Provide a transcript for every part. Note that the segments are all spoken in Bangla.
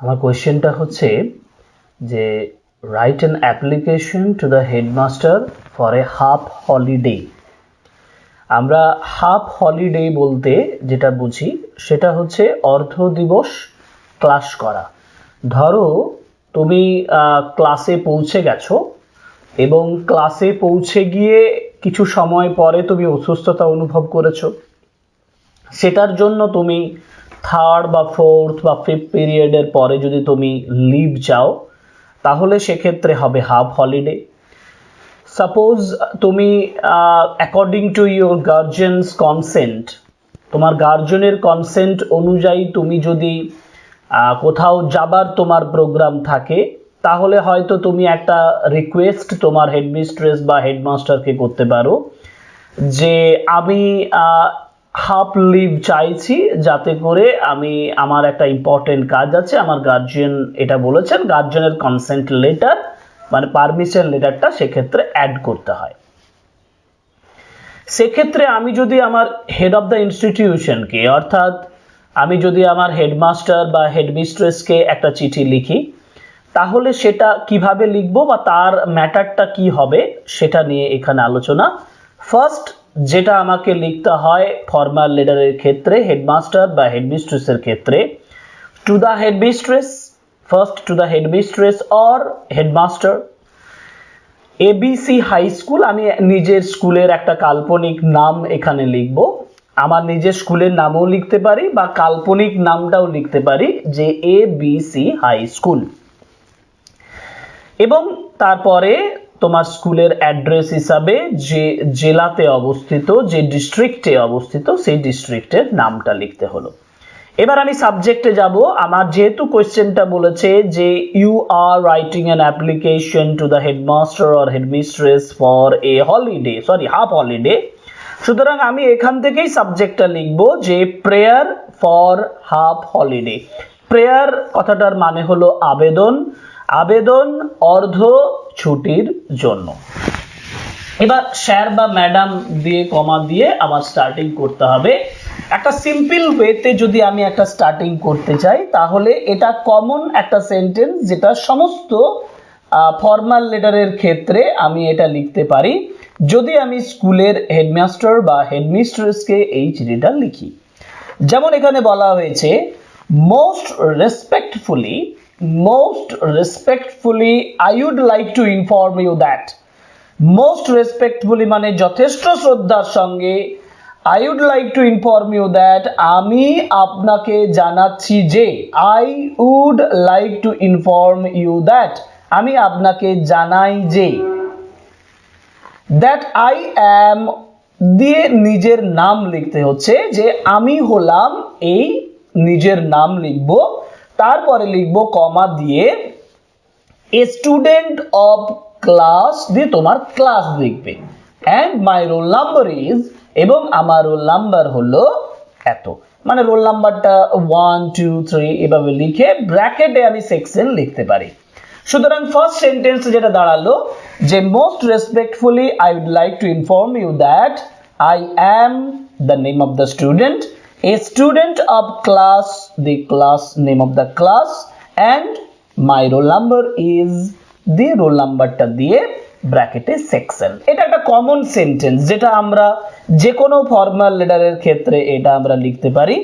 আমার কোয়েশ্চেনটা হচ্ছে যে write an application to the headmaster for a half holiday আমরা হাফ হলিডে বলতে যেটা বুঝি, সেটা হচ্ছে অর্ধ দিবস ক্লাস করা। ধরো তুমি ক্লাসে পৌঁছে গেছো এবং ক্লাসে পৌঁছে গিয়ে কিছু সময় পরে তুমি অসুস্থতা অনুভব করেছ। সেটার জন্য তুমি থার্ড বা ফোর্থ বা ফিফথ পিরিয়ডের পরে যদি তুমি লিভ চাও তাহলে সেক্ষেত্রে হবে হাফ হলিডে সাপোজ তুমি according to your guardians consent তোমার গার্জেনের কনসেন্ট অনুযায়ী তুমি যদি কোথাও যাবার তোমার প্রোগ্রাম থাকে, তাহলে হয়তো তুমি একটা রিকোয়েস্ট তোমার হেডমিস্ট্রেস বা হেডমাস্টারকে করতে পারো যে আমি হাফ লিভ চাইছি যাতে করে আমি আমার একটা ইম্পর্টেন্ট কাজ আছে, আমার গার্জিয়ান এটা বলেছেন গার্জিয়ানের কনসেন্ট লেটার মানে পারমিশন লেটারটা সেক্ষেত্রে অ্যাড করতে হয়। সেক্ষেত্রে আমি যদি আমার হেড অফ দ্য ইনস্টিটিউশনকে অর্থাৎ আমি যদি আমার হেডমাস্টার বা হেডমিস্ট্রেসকে একটা চিঠি লিখি, তাহলে সেটা কীভাবে লিখব বা তার ম্যাটারটা কি হবে, সেটা নিয়ে এখানে আলোচনা। ফার্স্ট যেটা আমাকে লিখতে হয় ফর্মাল লেটারের ক্ষেত্রে হেডমাস্টার বা হেডমিস্ট্রেসের ক্ষেত্রে। To the headmistress first to the headmistress or headmaster ABC high school আমি নিজের স্কুলের একটা কাল্পনিক নাম এখানে লিখব। আমার নিজের স্কুলের নামও লিখতে পারি বা কাল্পনিক নামটাও লিখতে পারি, যে A B C high school এবং তারপরে তোমার স্কুলের অ্যাড্রেস হিসাবে যে জেলাতে অবস্থিত, যে ডিস্ট্রিক্টে অবস্থিত, সেই ডিস্ট্রিক্টের নামটা লিখতে হলো। এবার আমি সাবজেক্টে যাব। আমার যেহেতু কোয়েশ্চেনটা বলেছে যে you are writing an application to the headmaster or headmistress for a holiday sorry half holiday সুতরাং আমি এখান থেকেই সাবজেক্টটা লিখব যে prayer for half holiday prayer কথাটার মানে হলো আবেদন। আবেদন অর্ধ ছুটির জন্য। এবার স্যার বা ম্যাডাম দিয়ে, কমা দিয়ে আমার স্টার্টিং করতে হবে। একটা সিম্পল ওয়েতে যদি আমি একটা স্টার্টিং করতে চাই, তাহলে এটা কমন একটা সেন্টেন্স যেটা সমস্ত ফর্মাল লেটারের ক্ষেত্রে আমি এটা লিখতে পারি। যদি আমি স্কুলের হেডমাস্টার বা হেডমিস্ট্রেসকে এই চিঠিটা লিখি। যেমন এখানে বলা হয়েছে most respectfully most respectfully I would like to inform you that most respectfully মানে যথেষ্ট শ্রদ্ধার সঙ্গে I would like to inform you that আমি আপনাকে জানাচ্ছি যে I would like to inform you that আমি আপনাকে জানাই যে দ্যাট আই অ্যাম দিয়ে নিজের নাম লিখতে হচ্ছে যে, আমি হলাম এই নিজের নাম লিখব তারপরে লিখব কমা দিয়ে স্টুডেন্ট অফ ক্লাস দিয়ে তোমার ক্লাস লিখবে and my roll number is এবং আমার রোল নাম্বার হলো এত। মানে রোল নাম্বারটা ওয়ান টু থ্রি এভাবে লিখে ব্র্যাকেটে আমি সেকশন লিখতে পারি। সুতরাং ফার্স্ট সেন্টেন্স যেটা দাঁড়াল, যে most respectfully I would like to inform you that I am the name of the student a student of class the class name of the class and my roll number is দিয়ে রোল নাম্বারটা দিয়ে ব্র্যাকেটে সেকশন এটা একটা কমন সেন্টেন্স যেটা আমরা যে কোনো ফর্মাল লেটারের ক্ষেত্রে এটা আমরা লিখতে পারি।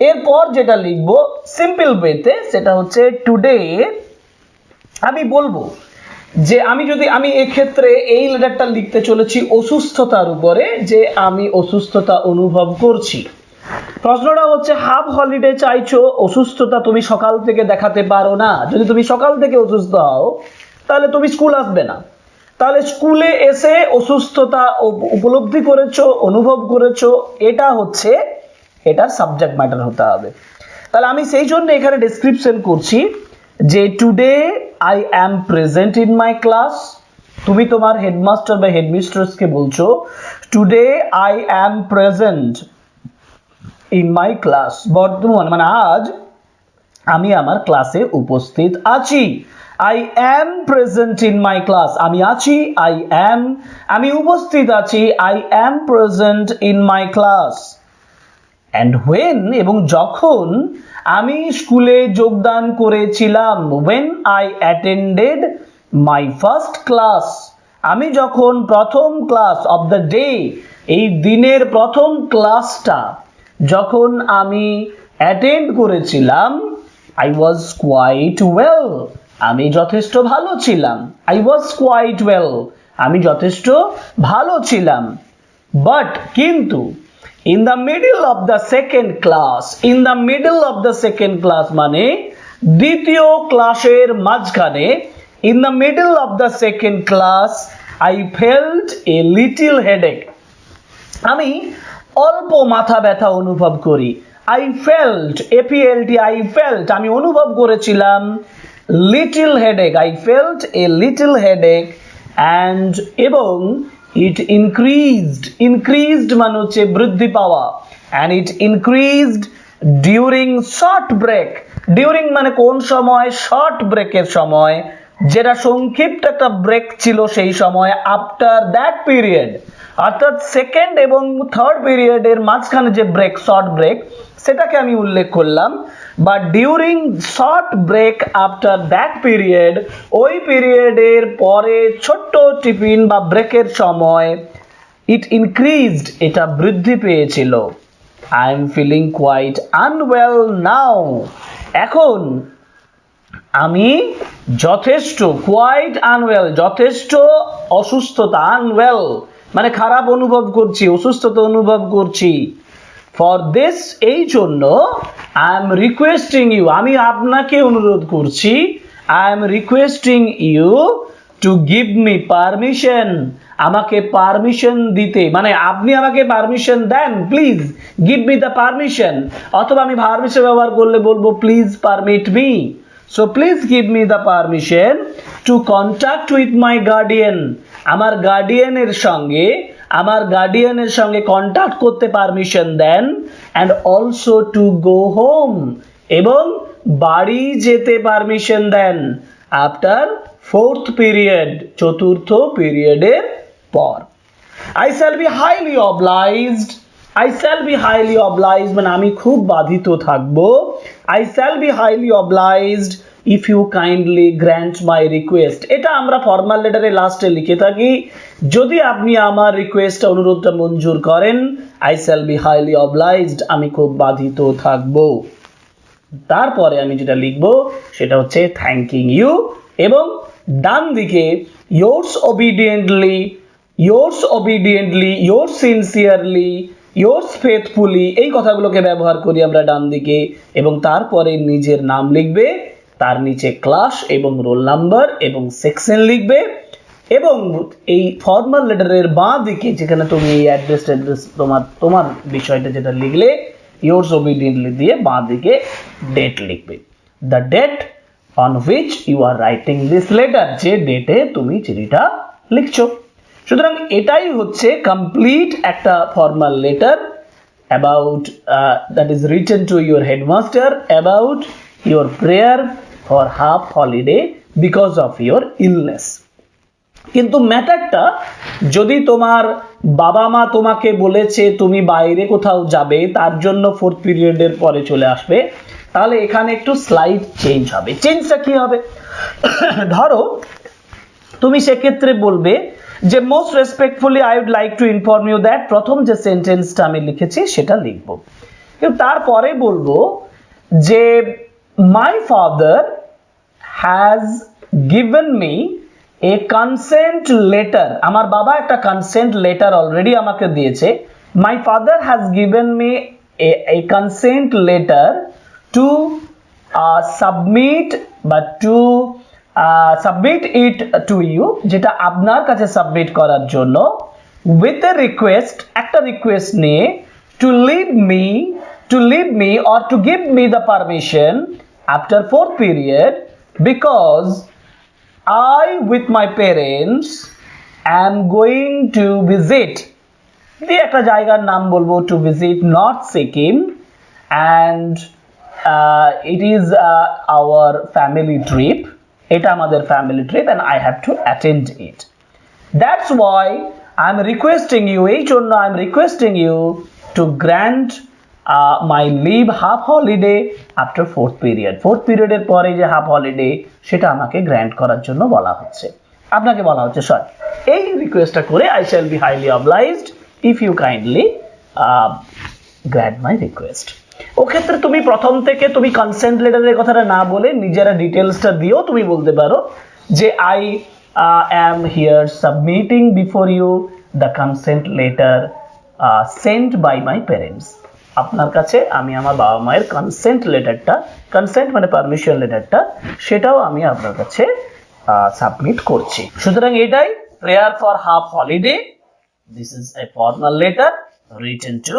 এরপর যেটা লিখব সিম্পল ওয়েতে সেটা হচ্ছে টুডে আমি বলব যে আমি যদি, আমি এক্ষেত্রে এই লেটারটা লিখতে চলেছি অসুস্থতার উপরে, যে আমি অসুস্থতা অনুভব করছি। প্রশ্নটা হচ্ছে, হাফ হলিডে চাইছো, অসুস্থতা তুমি সকাল থেকে দেখাতে পারো না। যদি তুমি সকাল থেকে অসুস্থ হও, তাহলে তুমি স্কুল আসবে না। তাহলে স্কুলে এসে অসুস্থতা উপ- উপলব্ধি করেছ, অনুভব করেছ, এটা হচ্ছে, এটা সাবজেক্ট ম্যাটার হতে হবে। তাহলে আমি সেই জন্য এখানে ডেসক্রিপশন করছি যে today I am present in my class তুমি তোমার হেডমাস্টার বা হেডমিস্ট্রেসকে বলছো today I am present in my class বর্তমান মানে আজ আমি আমার ক্লাসে উপস্থিত আছি। I am present in my class আমি আছি আই অ্যাম আমি উপস্থিত আছি I am present in my class and when এবং যখন আমি স্কুলে যোগদান করেছিলাম when I attended my first class আমি যখন প্রথম ক্লাস অফ দ্য ডে এই দিনের প্রথম ক্লাসটা যখন আমি অ্যাটেন্ড করেছিলাম আই ওয়াজ কোয়াইট ওয়েল আমি যথেষ্ট ভালো ছিলাম। আই ওয়াজ কোয়াইট ওয়েল আমি যথেষ্ট ভালো ছিলাম। বাট কিন্তু in the middle of the second class in the middle of the second class মানে দ্বিতীয় ক্লাসের মাঝখানে in the middle of the second class I felt a little headache আমি অল্প মাথা ব্যথা অনুভব করি। আই ফেল্ট এপিএলটি আই ফেল্ট আমি অনুভব করেছিলাম little headache I felt a little headache and এবং ইট ইনক্রিজড ইনক্রিজড মানে হচ্ছে বৃদ্ধি পাওয়া and it increased during short break during মানে কোন সময়? শর্ট ব্রেকের সময়। যেটা সংক্ষিপ্ত একটা ব্রেক ছিল সেই সময়। আফটার দ্যাট পিরিয়ড অর্থাৎ সেকেন্ড এবং থার্ড পিরিয়ডের মাঝখানে যে ব্রেক শর্ট ব্রেক সেটাকে আমি উল্লেখ করলাম। বা during short break after that period ওই পিরিয়ডের পরে ছোট্ট টিফিন বা ব্রেকের সময় ইট ইনক্রিজড এটা বৃদ্ধি পেয়েছিল। I am feeling quite unwell now এখন আমি যথেষ্ট কোয়াইট আনওয়েল যথেষ্ট অসুস্থতা আনওয়েল মানে খারাপ অনুভব করছি, অসুস্থতা অনুভব করছি। ফর দিস এই জন্য আই এম রিকোয়েস্টিং ইউ আমি আপনাকে অনুরোধ করছি I am requesting you to give me permission আমাকে পারমিশন দিতে মানে আপনি আমাকে permission then please give me the permission অথবা আমি পারমিশন ব্যবহার করলে বলব please permit me so please give me the permission to contact with my guardian আমার গার্ডিয়ানের সঙ্গে, আমার গার্ডিয়ানের সঙ্গে কন্ট্যাক্ট করতে permission then and also to go home এবং বাড়ি যেতে পারমিশন দেন আফটার ফোর্থ পিরিয়ড চতুর্থ পিরিয়ডের পর। I shall be highly obliged I shall be highly obliged মানে আমি খুব বাধিত থাকব। I shall be highly obliged if you kindly grant my request এটা আমরা ফর্মাল লেটারে লাস্টে লিখে থাকি। যদি আপনি আমার রিকোয়েস্ট অনুরোধটা মঞ্জুর করেন I shall be highly obliged আমি খুব বাধিত থাকব। তারপরে আমি যেটা লিখব, সেটা হচ্ছে থ্যাঙ্কিং ইউ এবং ডান দিকে, yours obediently yours obediently, yours sincerely, yours faithfully, এই কথাগুলোকে ব্যবহার করি আমরা ডান দিকে এবং তারপরে নিজের নাম লিখবে। তার নিচে ক্লাস এবং রোল নাম্বার এবং সেকশন লিখবে এবং এই ফর্মাল লেটারের বাঁ দিকে যেখানে তুমি এই অ্যাড্রেস অ্যাড্রেস তোমার তোমার বিষয়টা যেটা লিখলে, yours obediently দিয়ে বাঁ দিকে ডেট লিখবে। The date on which you are writing this letter যে ডেটে তুমি চিঠিটা লিখছো। সুতরাং এটাই হচ্ছে কমপ্লিট একটা formal letter about that is written to your headmaster about your prayer for half holiday because of your illness কিন্তু ম্যাটারটা, যদি তোমার বাবা মা তোমাকে বলেছে তুমি বাইরে কোথাও যাবে, তার জন্য ফোর্থ পিরিয়ডের পরে চলে আসবে, তাহলে এখানে একটু স্লাইড চেঞ্জ হবে। চেঞ্জটা কি হবে? ধরো, তুমি সেক্ষেত্রে বলবে যে most respectfully I would like to inform you that প্রথম যে সেন্টেন্সটা আমি লিখেছি, সেটা লিখব। কিন্তু তারপরে বলব যে my father has given me a consent letter আমার বাবা একটা কনসেন্ট লেটার অলরেডি আমাকে দিয়েছে। My father has given me a consent letter to submit বা to submit it to you যেটা আপনার কাছে সাবমিট করার জন্য উইথ এ রিকোয়েস্ট একটা রিকোয়েস্ট নিয়ে to leave me to leave me or to give me the permission after fourth period because I, with my parents, am going to visit. দিয়ে একটা জায়গার নাম বলব to visit north Sikkim and it is our family trip এটা আমাদের family trip and I have to attend it that's why I am requesting you এই জন্য I am requesting you to grant my leave half holiday after fourth period fourth পিরিয়ডের পরে যে হাফ হলিডে সেটা আমাকে গ্র্যান্ট করার জন্য বলা হচ্ছে। আপনাকে বলা হচ্ছে স্যার এই রিকোয়েস্টটা করে I shall be highly obliged if you kindly grant my request ও ক্ষেত্রে তুমি প্রথম থেকে তুমি কনসেন্ট লেটারের কথাটা না বলে নিজেরা ডিটেলসটা দিয়েও তুমি বলতে পারো যে I am here submitting before you the consent letter sent by my parents আপনার কাছে আমি আমার বাবা মায়ের কনসেন্ট লেটারটা কনসেন্ট মানে পারমিশন লেটারটা সেটাও আমি আপনার কাছে সাবমিট করছি সুতরাং এটাই prayer for half holiday this is a formal letter written to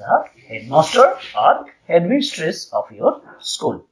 the headmaster or headmistress of your school.